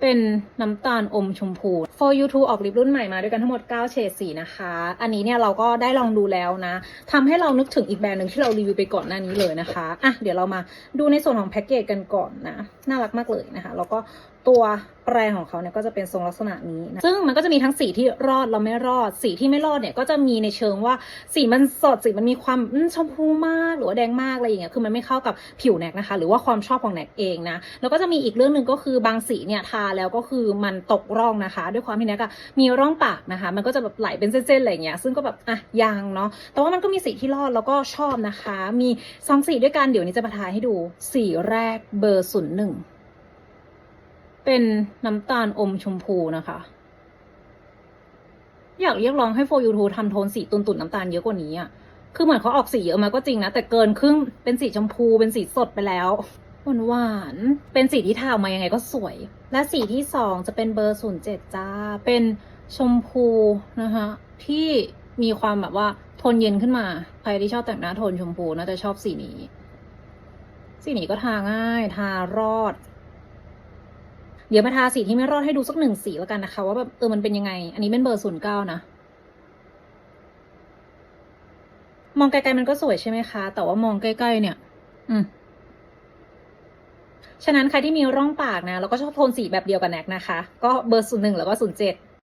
เป็นน้ำตาลอมชมพู For You To ออกลิปรุ่นใหม่มาด้วยกันทั้งหมด 9 เฉดสีนะคะ อันนี้เนี่ยเราก็ได้ลองดูแล้วนะทำให้เรานึกถึงอีกแบรนด์หนึ่งที่เรารีวิวไปก่อนหน้านี้เลยนะคะ อะ เดี๋ยวเรามาดูในส่วนของแพ็กเกจกันก่อนนะ น่ารักมากเลยนะคะ แล้วก็ตัวแปรงของเขาเนี่ยก็จะเป็นทรงลักษณะนี้นะ ซึ่งมันก็จะมีทั้งสีที่รอดแล้วไม่รอด สีที่ไม่รอดเนี่ยก็จะมีในเชิงว่าสีมันสดสีมันมีความอืมชมพูมากหรือว่าแดงมากอะไรอย่างเงี้ย คือมันไม่เข้ากับผิวแนกนะคะ หรือว่าความชอบของแนกเองนะ แล้วก็จะมีอีกเรื่องหนึ่งก็คือบางสีเนี่ยทาแล้วก็คือมันตกร่องนะคะ ด้วยความที่แนกอะมีร่องปากนะคะ มันก็จะแบบไหลเป็นเส้นๆอะไรเงี้ยซึ่งก็แบบอะยางเนาะแต่ว่ามันก็มีสีที่รอดแล้วก็ชอบนะคะ มีสองสีด้วยกันเดี๋ยวนี้จะมาทายให้ดูสีแรกเบอร์ศูนย์หนึ่งเป็นน้ำตาลอมชมพูนะคะ อยากเรียกร้องให้โฟยูทูทำโทนสีตุนตุนน้ำตาลเยอะกว่านี้อะคือเหมือนเขาออกสีเยอะมาก็จริงนะ แต่เกินครึ่งเป็นสีชมพูเป็นสีสดไปแล้ว หวานหวานเป็นสีที่ทาออกมายังไงก็สวย และสีที่สองจะเป็นเบอร์ศูนย์เจ็ดจ้า เป็นชมพูนะคะที่มีความแบบว่าโทนเย็นขึ้นมา ใครที่ชอบแต่งหน้าโทนชมพูน่าจะชอบสีนี้ สีนี้ก็ทาง่าย ทารอด เดี๋ยวมาทาสีที่ไม่รอดให้ดูสักหนึ่งสีแล้วกันนะคะ ว่าแบบเออมันเป็นยังไง อันนี้เป็นเบอร์ศูนย์เก้านะมองไกลๆมันก็สวยใช่ไหมคะ แต่ว่ามองใกล้ๆเนี่ย อืม ฉะนั้นใครที่มีร่องปากนะ แล้วก็ชอบโทนสีแบบเดียวกับแน็กนะคะ ก็เบอร์ศูนย์หนึ่งแล้วก็ศูนย์เจ็ด